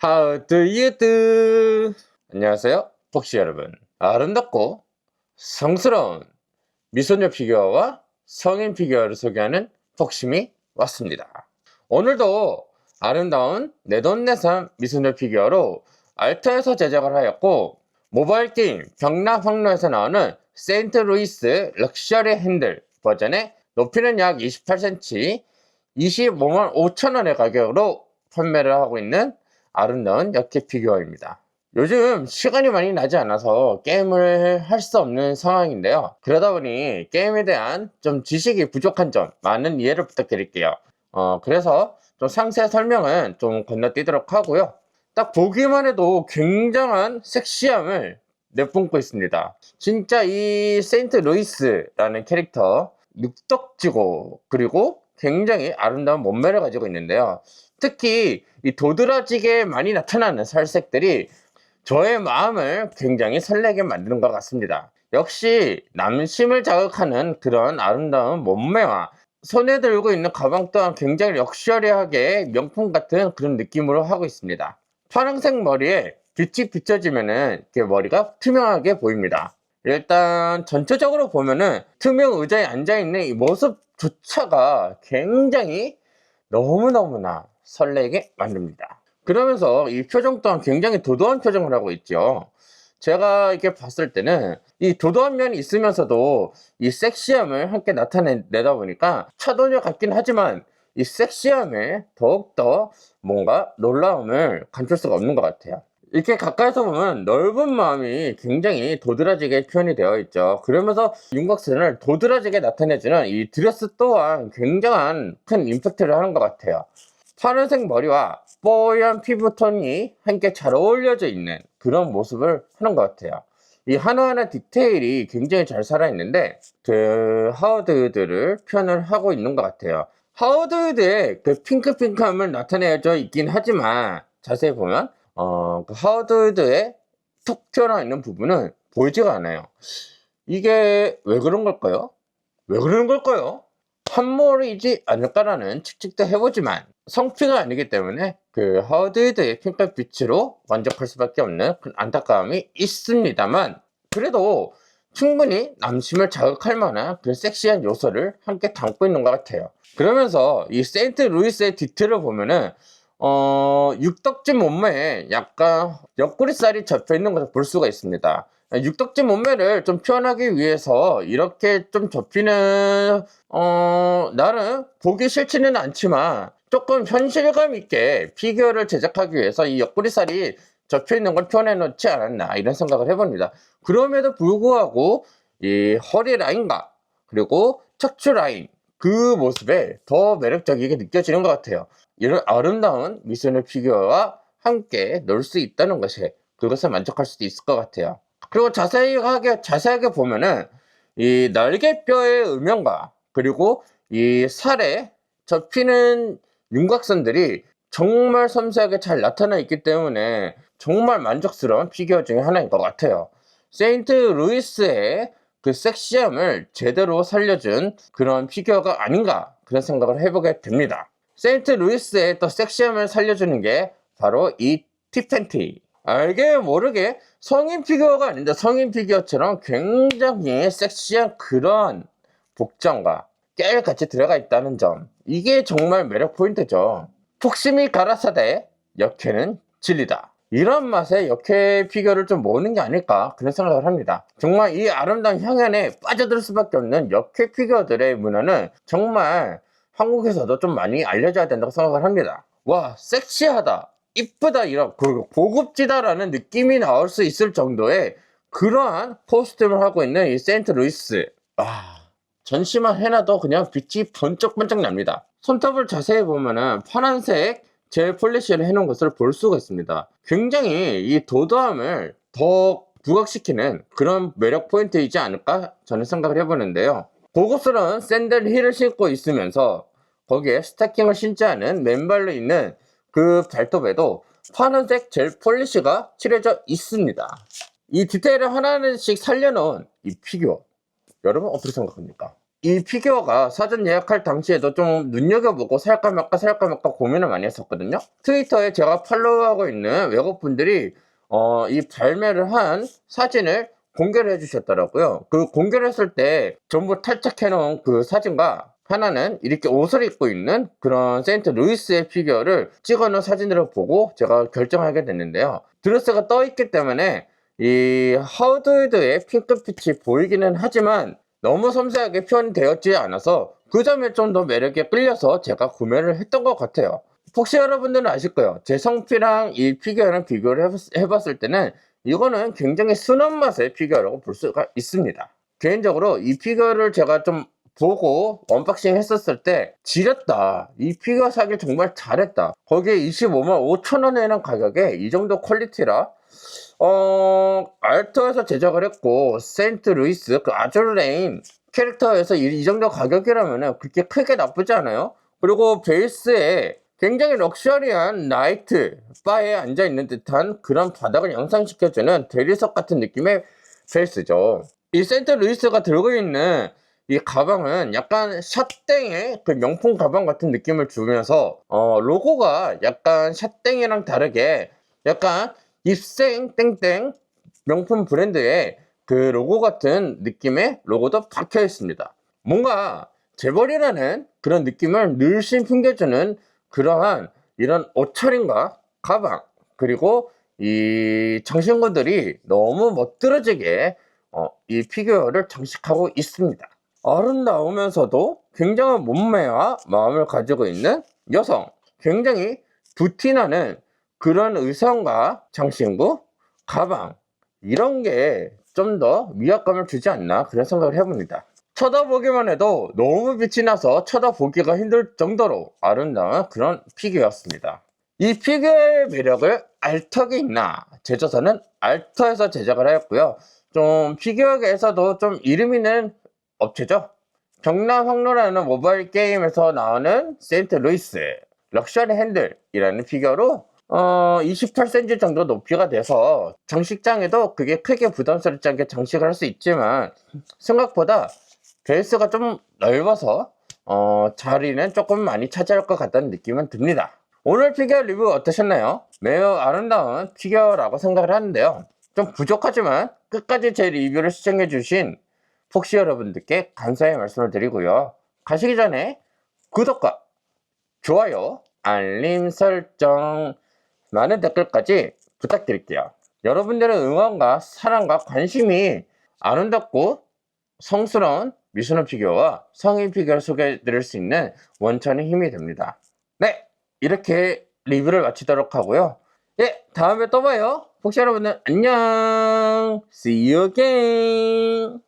How do you do? 안녕하세요, 복시 여러분. 아름답고 성스러운 미소녀 피규어와 성인 피규어를 소개하는 복심이 왔습니다. 오늘도 아름다운 내돈내산 미소녀 피규어로 알터에서 제작을 하였고 모바일 게임 경락 황로에서 나오는 세인트 루이스 럭셔리 핸들 버전의 높이는 약 28cm 25만 5천원의 가격으로 판매를 하고 있는 아름다운 역해 피규어입니다. 요즘 시간이 많이 나지 않아서 게임을 할 수 없는 상황인데요. 그러다 보니 게임에 대한 좀 지식이 부족한 점 많은 이해를 부탁드릴게요. 어, 그래서 좀 상세 설명은 좀 건너뛰도록 하고요. 딱 보기만 해도 굉장한 섹시함을 내뿜고 있습니다. 진짜 이 세인트 루이스라는 캐릭터 육덕지고 그리고 굉장히 아름다운 몸매를 가지고 있는데요. 특히 이 도드라지게 많이 나타나는 살색들이 저의 마음을 굉장히 설레게 만드는 것 같습니다. 역시 남심을 자극하는 그런 아름다운 몸매와 손에 들고 있는 가방 또한 굉장히 럭셔리하게 명품 같은 그런 느낌으로 하고 있습니다. 파란색 머리에 빛이 비춰지면은 이렇게 머리가 투명하게 보입니다. 일단 전체적으로 보면은 투명 의자에 앉아 있는 이 모습 조차가 굉장히 너무너무나 설레게 만듭니다. 그러면서 이 표정 또한 굉장히 도도한 표정을 하고 있죠. 제가 이렇게 봤을 때는 이 도도한 면이 있으면서도 이 섹시함을 함께 나타내다 보니까 차도녀 같긴 하지만 이 섹시함에 더욱더 뭔가 놀라움을 감출 수가 없는 것 같아요. 이렇게 가까이서 보면 넓은 마음이 굉장히 도드라지게 표현이 되어 있죠. 그러면서 윤곽선을 도드라지게 나타내주는 이 드레스 또한 굉장한 큰 임팩트를 하는 것 같아요. 파란색 머리와 뽀얀 피부톤이 함께 잘 어울려져 있는 그런 모습을 하는 것 같아요. 이 하나하나 디테일이 굉장히 잘 살아있는데 그 하워드들을 표현을 하고 있는 것 같아요. 하워드의 그 핑크핑크함을 나타내져 있긴 하지만 자세히 보면 어, 그 하워드의 툭 튀어나와 있는 부분은 보이지가 않아요. 이게 왜 그런 걸까요? 왜 그러는 걸까요? 한몰이지 않을까라는 측측도 해보지만 성피가 아니기 때문에 그 하워드의 핑크 빛으로 만족할 수밖에 없는 그런 안타까움이 있습니다만 그래도 충분히 남심을 자극할 만한 그 섹시한 요소를 함께 담고 있는 것 같아요. 그러면서 이 세인트 루이스의 디테일을 보면은 어, 육덕지 몸매에 약간 옆구리살이 접혀 있는 것을 볼 수가 있습니다. 육덕지 몸매를 좀 표현하기 위해서 이렇게 좀 접히는 어 나는 보기 싫지는 않지만 조금 현실감 있게 피규어를 제작하기 위해서 이 옆구리살이 접혀 있는 걸 표현해 놓지 않았나 이런 생각을 해봅니다. 그럼에도 불구하고 이 허리 라인과 그리고 척추 라인 그 모습에 더 매력적이게 느껴지는 것 같아요. 이런 아름다운 미소녀 피규어와 함께 놀 수 있다는 것에 그것을 만족할 수도 있을 것 같아요. 그리고 자세하게 자세하게 보면은 이 날개뼈의 음영과 그리고 이 살에 접히는 윤곽선들이 정말 섬세하게 잘 나타나 있기 때문에 정말 만족스러운 피규어 중에 하나인 것 같아요. 세인트 루이스의 그 섹시함을 제대로 살려준 그런 피규어가 아닌가 그런 생각을 해보게 됩니다. 세인트 루이스의 또 섹시함을 살려주는 게 바로 이 티팬티. 알게 모르게 성인 피규어가 아닌데 성인 피규어처럼 굉장히 섹시한 그런 복장과 깨알같이 들어가 있다는 점. 이게 정말 매력 포인트죠. 폭심이 가라사대, 역해는 진리다. 이런 맛에 역해 피규어를 좀 모으는 게 아닐까 그런 생각을 합니다. 정말 이 아름다운 향연에 빠져들 수밖에 없는 역해 피규어들의 문화는 정말 한국에서도 좀 많이 알려져야 된다고 생각을 합니다. 와 섹시하다, 이쁘다 이런 고급지다라는 느낌이 나올 수 있을 정도의 그러한 코스튬을 하고 있는 이 세인트 루이스. 아 전시만 해놔도 그냥 빛이 번쩍번쩍 납니다. 손톱을 자세히 보면은 파란색 젤 폴리시를 해놓은 것을 볼 수가 있습니다. 굉장히 이 도도함을 더 부각시키는 그런 매력 포인트이지 않을까 저는 생각을 해보는데요. 고급스러운 샌들 힐을 신고 있으면서 거기에 스타킹을 신지 않은 맨발로 있는 그 발톱에도 파란색 젤 폴리시가 칠해져 있습니다. 이 디테일을 하나씩 살려놓은 이 피규어 여러분 어떻게 생각합니까? 이 피규어가 사전 예약할 당시에도 좀 눈여겨보고 살까 말까 살까 말까 고민을 많이 했었거든요. 트위터에 제가 팔로우하고 있는 외국분들이 어, 이 발매를 한 사진을 공개를 해주셨더라고요. 그 공개를 했을 때 전부 탈착해놓은 그 사진과 하나는 이렇게 옷을 입고 있는 그런 세인트 루이스의 피규어를 찍어놓은 사진들을 보고 제가 결정하게 됐는데요. 드레스가 떠있기 때문에 이 하우드의 핑크빛이 보이기는 하지만 너무 섬세하게 표현되었지 않아서 그 점에 좀더 매력에 끌려서 제가 구매를 했던 것 같아요. 혹시 여러분들은 아실 거예요. 제 성피랑 이 피규어랑 비교를 해봤, 해봤을 때는 이거는 굉장히 순한 맛의 피규어라고 볼 수가 있습니다. 개인적으로 이 피규어를 제가 좀 보고 언박싱 했었을 때 지렸다. 이 피규어 사길 정말 잘했다. 거기에 25만 5천 원이라는 가격에 이 정도 퀄리티라 어 알터에서 제작을 했고 세인트 루이스 그 아줄레인 캐릭터에서 이, 이 정도 가격이라면 그렇게 크게 나쁘지 않아요. 그리고 베이스에 굉장히 럭셔리한 나이트 바에 앉아 있는 듯한 그런 바닥을 양상시켜주는 대리석 같은 느낌의 베이스죠. 이 세인트 루이스가 들고 있는 이 가방은 약간 샷땡의 그 명품 가방 같은 느낌을 주면서 어, 로고가 약간 샷땡이랑 다르게 약간 입생 땡땡 명품 브랜드의 그 로고 같은 느낌의 로고도 박혀 있습니다. 뭔가 재벌이라는 그런 느낌을 늘씬 풍겨주는 그러한 이런 옷차림과 가방 그리고 이 장신구들이 너무 멋들어지게 어, 이 피규어를 장식하고 있습니다. 아름다우면서도 굉장한 몸매와 마음을 가지고 있는 여성 굉장히 부티나는 그런 의상과 장신구, 가방 이런 게 좀 더 위압감을 주지 않나 그런 생각을 해봅니다. 쳐다보기만 해도 너무 빛이 나서 쳐다보기가 힘들 정도로 아름다운 그런 피규어였습니다. 이 피규어의 매력을 알턱이 있나? 제조사는 알터에서 제작을 하였고요. 좀 피규어계에서도 좀 이름 있는 업체죠. 경남 황로라는 모바일 게임에서 나오는 세인트 루이스 럭셔리 핸들이라는 피규어로 어, 28cm 정도 높이가 돼서 장식장에도 그게 크게 부담스럽지 않게 장식을 할 수 있지만 생각보다 베이스가 좀 넓어서 어, 자리는 조금 많이 차지할 것 같다는 느낌은 듭니다. 오늘 피규어 리뷰 어떠셨나요? 매우 아름다운 피규어라고 생각을 하는데요. 좀 부족하지만 끝까지 제 리뷰를 시청해주신 폭시 여러분들께 감사의 말씀을 드리고요. 가시기 전에 구독과 좋아요, 알림 설정, 많은 댓글까지 부탁드릴게요. 여러분들의 응원과 사랑과 관심이 아름답고 성스러운 미소녀 피규어와 성인 피규어를 소개해 드릴 수 있는 원천의 힘이 됩니다. 네, 이렇게 리뷰를 마치도록 하고요. 예, 다음에 또 봐요. 혹시 여러분들 안녕. See you again.